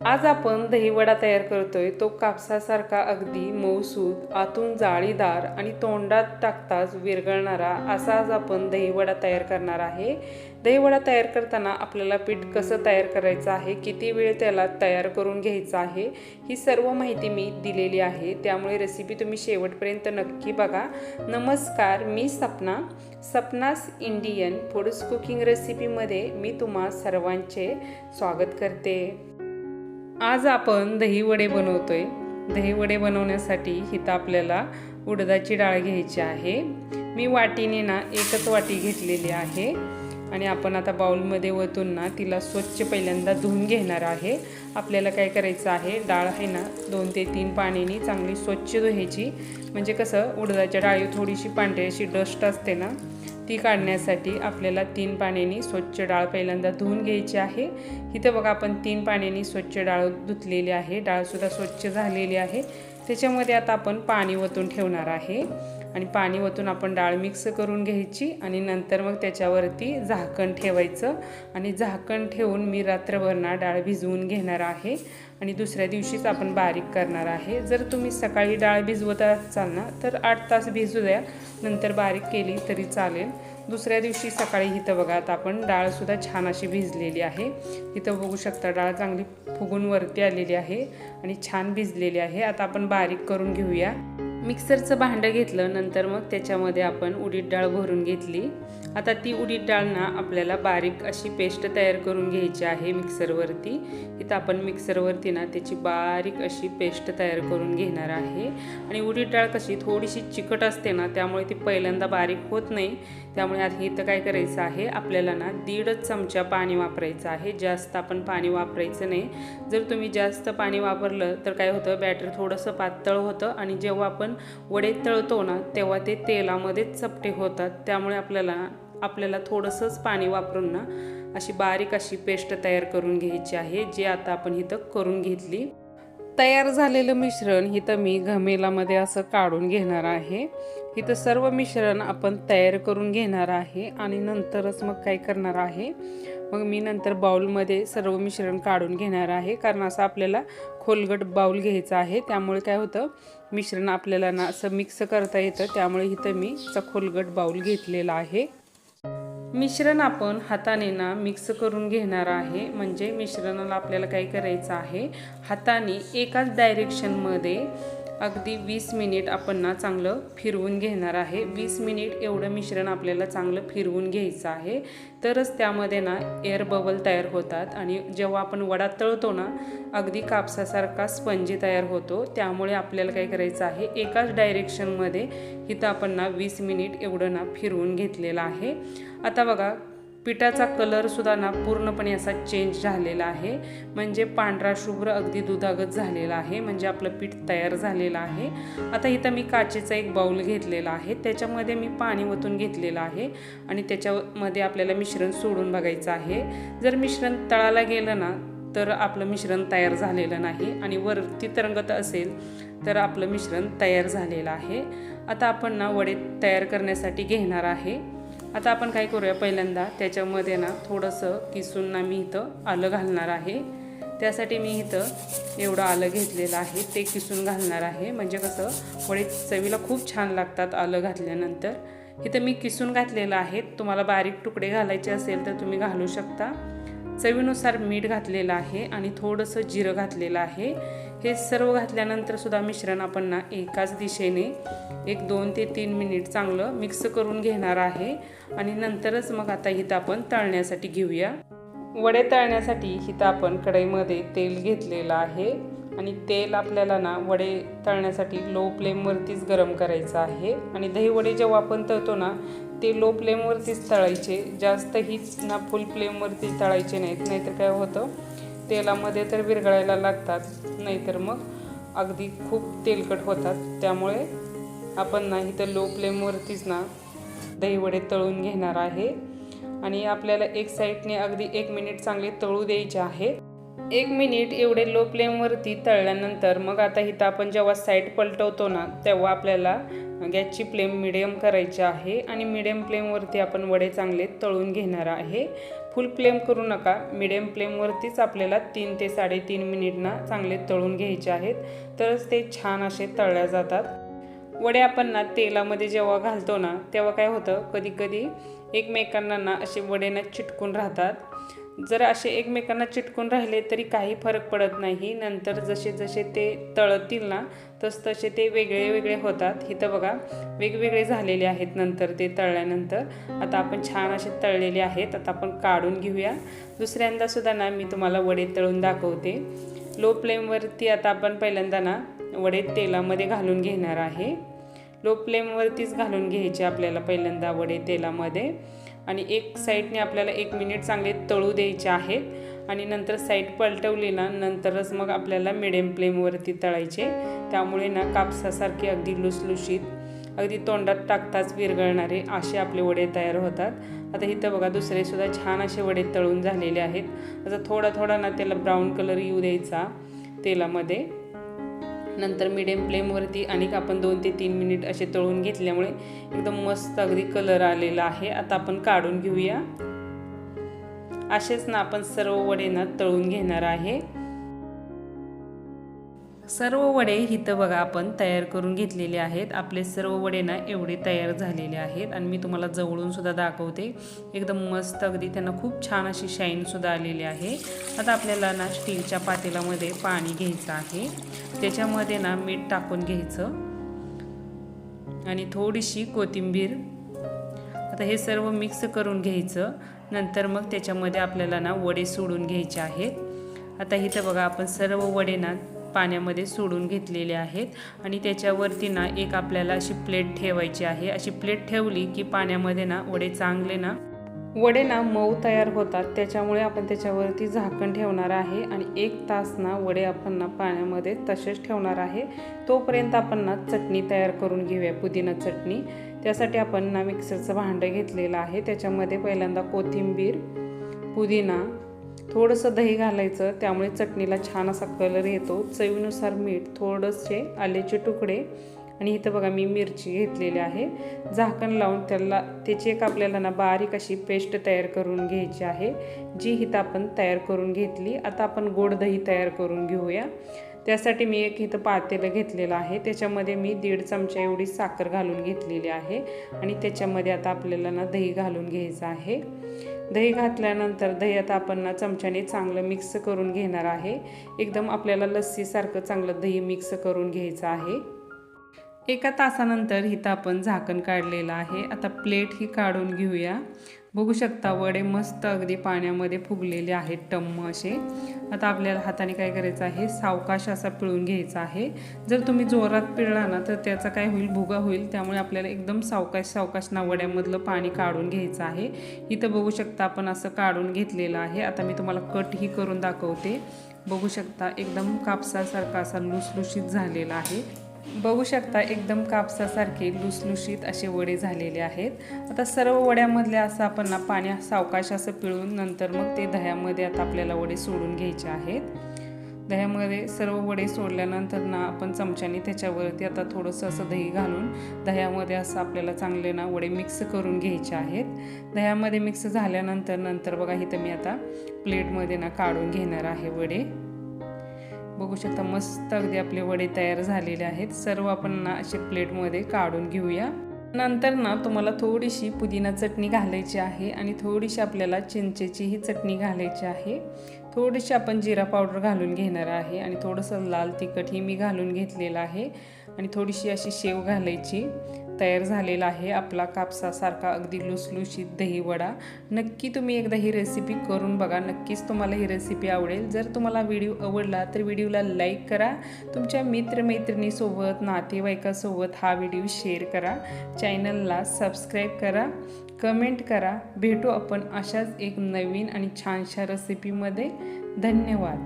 आज आपण दहीवडा तयार करतोय. तो कापसासारखा अगदी मऊसूद आतून जाळीदार आणि तोंडात टाकताच विरघळणारा असा आज आपण दहीवडा तयार करणार आहे. दहीवडा तयार करताना आपल्याला पीठ कसं तयार करायचं आहे किती वेळ त्याला तयार करून घ्यायचं आहे ही सर्व माहिती मी दिलेली आहे. त्यामुळे रेसिपी तुम्ही शेवटपर्यंत नक्की बघा. नमस्कार मी सपना. सपनास इंडियन फूड्स कुकिंग रेसिपीमध्ये मी तुम्हा सर्वांचे स्वागत करते. आज आपण दहीवडे बनवतोय. दहीवडे बनवण्यासाठी इथं आपल्याला उडदाची डाळ घ्यायची आहे. मी वाटीने ना एकच वाटी घेतलेली आहे. आणि आपण आता बाउलमध्ये वतून ना तिला स्वच्छ पहिल्यांदा धुवून घेणार आहे. आपल्याला काय करायचं आहे? डाळ आहे ना दोन ते तीन पाण्याने चांगली स्वच्छ धुवायची. म्हणजे कसं उडदाच्या डाळी थोडीशी पांढरी अशी डस्ट असते ना ती काढण्यासाठी आपल्याला तीन पाण्याने स्वच्छ डाळ पहिल्यांदा धुवून घ्यायची आहे. इथं बघा आपण तीन पाण्याने स्वच्छ डाळ धुतलेली आहे. डाळसुद्धा स्वच्छ झालेली आहे. त्याच्यामध्ये आता आपण पाणी ओतून ठेवणार आहे. आणि पाणी ओतून आपण डाळ मिक्स करून घ्यायची आणि नंतर मग त्याच्यावरती झाकण ठेवायचं. आणि झाकण ठेवून मी रात्रभर ना डाळ भिजवून घेणार आहे. आणि दुसऱ्या दिवशीच आपण बारीक करणार आहे. जर तुम्ही सकाळी डाळ भिजवत असाल ना तर आठ तास भिजू द्या. नंतर बारीक केली तरी चालेल. दुसऱ्या दिवशी सकाळी इथं बघा आता आपण डाळसुद्धा छान अशी भिजलेली आहे. इथं बघू शकता डाळ चांगली फुगून वरती आलेली आहे आणि छान भिजलेली आहे. आता आपण बारीक करून घेऊया. मिक्सरचं भांडं घेतलं नंतर मग त्याच्यामध्ये आपण उडीद डाळ भरून घेतली. आता ती उडीद डाळ ना आपल्याला बारीक अशी पेस्ट तयार करून घ्यायची आहे मिक्सरवरती. इथं आपण मिक्सरवरती ना त्याची बारीक अशी पेस्ट तयार करून घेणार आहे. आणि उडीद डाळ कशी थोडीशी चिकट असते ना त्यामुळे ती पहिल्यांदा बारीक होत नाही. त्यामुळे आता इथं काय करायचं आहे आपल्याला ना दीडच चमचा पाणी वापरायचं आहे. जास्त आपण पाणी वापरायचं नाही. जर तुम्ही जास्त पाणी वापरलं तर काय होतं बॅटर थोडंसं पातळ होतं आणि जेव्हा आपण वडे तळतो ना तेव्हा ते तेलामध्येच चपटे होतात. त्यामुळे आपल्याला आपल्याला थोडंसंच पाणी वापरून ना अशी बारीक अशी पेस्ट तयार करून घ्यायची आहे जी आता आपण इथं करून घेतली. तयार झालेलं मिश्रण हिथं मी घमेलामध्ये असं काढून घेणार आहे. इथं सर्व मिश्रण आपण तयार करून घेणार आहे आणि नंतरच मग काय करणार आहे? मग मी नंतर बाउलमध्ये सर्व मिश्रण काढून घेणार आहे. कारण असं आपल्याला खोलगट बाउल घ्यायचं आहे. त्यामुळे काय होतं? मिश्रण आपल्याला ना असं मिक्स करता येतं. त्यामुळे इथं मी असा खोलगट बाउल घेतलेला आहे. मिश्रण आपण हाताने ना मिक्स करून घेणार आहे. म्हणजे मिश्रणाला आपल्याला काय करायचं आहे? हाताने एकाच डायरेक्शनमध्ये अगदी वीस मिनिट आपण ना चांगलं फिरवून घेणार आहे. वीस मिनिट एवढं मिश्रण आपल्याला चांगलं फिरवून घ्यायचं आहे. तरच त्यामध्ये ना एअर बबल तयार होतात आणि जेव्हा आपण वडा तळतो ना अगदी कापसासारखा स्पंजी तयार होतो. त्यामुळे आपल्याला काय करायचं आहे एकाच डायरेक्शनमध्ये इथं आपण ना वीस मिनिट एवढं ना फिरवून घेतलेलं आहे. आता बघा पिठाचा कलरसुद्धा ना पूर्णपणे असा चेंज झालेला आहे. म्हणजे पांढरा शुभ्र अगदी दुधागत झालेला आहे. म्हणजे आपलं पीठ तयार झालेलं आहे. आता इथं मी काचेचा एक बाऊल घेतलेला आहे. त्याच्यामध्ये मी पाणी ओतून घेतलेलं आहे. आणि त्याच्यामध्ये आपल्याला मिश्रण सोडून बघायचं आहे. जर मिश्रण तळाला गेलं ना तर आपलं मिश्रण तयार झालेलं नाही. आणि वरती तरंगत असेल तर आपलं मिश्रण तयार झालेलं आहे. आता आपण ना वडे तयार करण्यासाठी घेणार आहे. आता आपण काय करूया पहिल्यांदा त्याच्यामध्ये ना थोडंसं किसून ना मी इथं आलं घालणार आहे. त्यासाठी मी इथं एवढं आलं घेतलेलं आहे ते किसून घालणार आहे. म्हणजे कसं वडे चवीला खूप छान लागतात आलं घातल्यानंतर. इथं मी किसून घातलेलं आहे. तुम्हाला बारीक तुकडे घालायचे असेल तर तुम्ही घालू शकता. चवीनुसार मीठ घातलेलं आहे आणि थोडंसं जिरं घातलेलं आहे. हे सर्व घातल्यानंतर सुद्धा मिश्रण आपण ना एकाच दिशेने एक दोन ते तीन मिनिट चांगलं मिक्स करून घेणार आहे. आणि नंतरच मग आता हिथं आपण तळण्यासाठी घेऊया. वडे तळण्यासाठी इथं आपण कढईमध्ये तेल घेतलेलं आहे. आणि तेल आपल्याला ना वडे तळण्यासाठी लो फ्लेमवरतीच गरम करायचं आहे. आणि दही वडे जेव्हा आपण तळतो ना ते लो फ्लेमवरतीच तळायचे. जास्त हीच ना फुल फ्लेमवरती तळायचे नाहीत. नाहीतर काय होतं? तेलामध्ये तर विरघळायला लागतात नाहीतर मग अगदी खूप तेलकट होतात. त्यामुळे आपण ना इथं लो फ्लेमवरतीच ना दहीवडे तळून घेणार आहे. आणि आपल्याला एक साईडने अगदी एक मिनिट चांगले तळू द्यायचे आहे. एक मिनिट एवढे लो फ्लेमवरती तळल्यानंतर मग आता इथं आपण जेव्हा साईड पलटवतो ना तेव्हा आपल्याला गॅसची फ्लेम मिडियम करायची आहे. आणि मिडियम फ्लेमवरती आपण वडे चांगले तळून घेणार आहे. फुल फ्लेम करू नका. मिडियम फ्लेमवरतीच आपल्याला तीन ते साडेतीन मिनिटना चांगले तळून घ्यायचे आहेत. तरच ते छान असे तळल्या जातात. वडे आपण ना तेलामध्ये जेव्हा घालतो ना तेव्हा काय होतं? कधी कधी एकमेकांना ना असे वडे ना चिटकून राहतात. जर असे एकमेकांना चिटकून राहिले तरी काही फरक पडत नाही. नंतर जसे जसे ते तळतील ना तस तसे ते वेगळे वेगळे होतात. इथं बघा वेगवेगळे झालेले आहेत नंतर ते तळल्यानंतर. आता आपण छान असे तळलेले आहेत. आता आपण काढून घेऊया. दुसऱ्यांदा सुद्धा ना मी तुम्हाला वडे तळून दाखवते. लो फ्लेमवरती आता आपण पहिल्यांदा ना वडे तेलामध्ये घालून घेणार आहे. लो फ्लेमवरतीच घालून घ्यायचे आपल्याला पहिल्यांदा वडे तेलामध्ये. आणि एक साईडने आपल्याला एक मिनिट चांगले तळू द्यायचे आहेत. आणि नंतर साईड पलटवली ना नंतरच मग आपल्याला मिडियम फ्लेमवरती तळायचे. त्यामुळे ना कापसासारखे अगदी लुसलुशीत अगदी तोंडात टाकताच विरघळणारे असे आपले वडे तयार होतात. आता इथं बघा दुसरेसुद्धा छान असे वडे तळून झालेले आहेत. आता थोडा थोडा ना त्याला ब्राऊन कलर येऊ द्यायचा तेलामध्ये. नंतर मिडियम फ्लेमवरती आणि आपण दोन ते तीन मिनिट असे तळून घेतल्यामुळे एकदम मस्त अगदी कलर आलेला आहे. आता आपण काढून घेऊया. असेच ना आपण सर्व वडे ना तळून घेणार आहे. सर्व वडे इथं बघा आपण तयार करून घेतलेले आहेत. आपले सर्व वडे ना एवढे तयार झालेले आहेत. आणि मी तुम्हाला जवळून सुद्धा दाखवते. एकदम मस्त अगदी त्यांना खूप छान अशी शाईनसुद्धा आलेली आहे. आता आपल्याला ना स्टीलच्या पातेलामध्ये पाणी घ्यायचं आहे. त्याच्यामध्ये ना मीठ टाकून घ्यायचं. आणि थोडीशी कोथिंबीर. आता हे सर्व मिक्स करून घ्यायचं. नंतर मग त्याच्यामध्ये आपल्याला ना वडे सोडून घ्यायचे आहेत. आता इथं बघा आपण सर्व वडे ना पाण्यामध्ये सोडून घेतलेले आहेत आणि त्याच्यावरती ना एक आपल्याला अशी प्लेट ठेवायची आहे. अशी प्लेट ठेवली की पाण्यामध्ये ना वडे चांगले ना वडे ना मऊ तयार होतात. त्याच्यामुळे आपण त्याच्यावरती झाकण ठेवणार आहे आणि एक तास ना वडे आपण ना पाण्यामध्ये तसेच ठेवणार आहे. तोपर्यंत आपण ना चटणी तयार करून घेऊया पुदिना चटणी. त्यासाठी आपण ना मिक्सरचं भांडं घेतलेलं आहे. त्याच्यामध्ये पहिल्यांदा कोथिंबीर पुदिना थोडंसं दही घालायचं त्यामुळे चटणीला छान असा कलर येतो. चवीनुसार मीठ थोडंसे आल्याचे तुकडे आणि इथं बघा मी मिरची घेतलेली आहे. झाकण लावून त्याला त्याची एक आपल्याला ना बारीक अशी पेस्ट तयार करून घ्यायची आहे. जी इथं आपण तयार करून घेतली आता आपण गोड दही तयार करून घेऊया. त्यासाठी मी एक इथं पातेलं घेतलेलं आहे. त्याच्यामध्ये मी दीड चमचा एवढी साखर घालून घेतलेली आहे. आणि त्याच्यामध्ये आता आपल्याला ना दही घालून घ्यायचं आहे. दही घातल्यानंतर दही आता आपण ना चमच्याने चांगलं मिक्स करून घेणार आहे. एकदम आपल्याला लस्सीसारखं चांगलं दही मिक्स करून घ्यायचं आहे. एका तासानंतर इथं आपण झाकण काढलेलं आहे. आता प्लेट ही काढून घेऊया. बघू शकता वडे मस्त अगदी पाण्यामध्ये फुगलेले आहेत टम्म असे. आता आपल्याला हाताने काय करायचं आहे? सावकाश असा पिळून घ्यायचा आहे. जर तुम्ही जोरात पिळला ना तर त्याचा काय होईल? भुगा होईल. त्यामुळे आपल्याला एकदम सावकाश सावकाश ना वड्यामधलं पाणी काढून घ्यायचं आहे. इथं बघू शकता आपण असं काढून घेतलेलं आहे. आता मी तुम्हाला कटही करून दाखवते. बघू शकता एकदम कापसासारखा असा लुसलुशीत झालेला आहे. बघू शकता एकदम कापसासारखे लुसलुशीत असे वडे झालेले आहेत. आता सर्व वड्यामधले असं आपण ना पाण्या सावकाश असं पिळून नंतर मग ते दह्यामध्ये आता आपल्याला वडे सोडून घ्यायचे आहेत. दह्यामध्ये सर्व वडे सोडल्यानंतर ना आपण चमच्याने त्याच्यावरती आता थोडंसं असं दही घालून दह्यामध्ये असं आपल्याला चांगले ना वडे मिक्स करून घ्यायचे आहेत. दह्यामध्ये मिक्स झाल्यानंतर नंतर बघा इथं मी आता प्लेटमध्ये ना काढून घेणार आहे वडे. बघू शकता मस्त अगदी आपले वडे तयार झालेले आहेत. सर्व आपण ना असे प्लेटमध्ये काढून घेऊया. नंतर ना तुम्हाला थोडीशी पुदिना चटणी घालायची आहे आणि थोडीशी आपल्याला चिंचेचीही चटणी घालायची आहे. थोडीशी आपण जिरा पावडर घालून घेणार आहे आणि थोडंसं लाल तिखटही मी घालून घेतलेलं आहे. आणि थोडीशी अशी शेव घालायची. तयार झालेला आहे. आपला कापसासारखा अगदी लुसलुशीत दही वडा. नक्की तुम्ही एकदा ही रेसिपी करून बघा. नक्कीच तुम्हाला ही रेसिपी आवडेल. जर तुम्हाला व्हिडिओ आवडला तर व्हिडिओला लाईक करा. तुमच्या मित्रमैत्रिणीसोबत नातेवाईकासोबत हा व्हिडिओ शेअर करा. चॅनलला सबस्क्राईब करा. कमेंट करा. भेटू आपण अशाच एक नवीन आणि छानशा रेसिपीमध्ये धन्यवाद.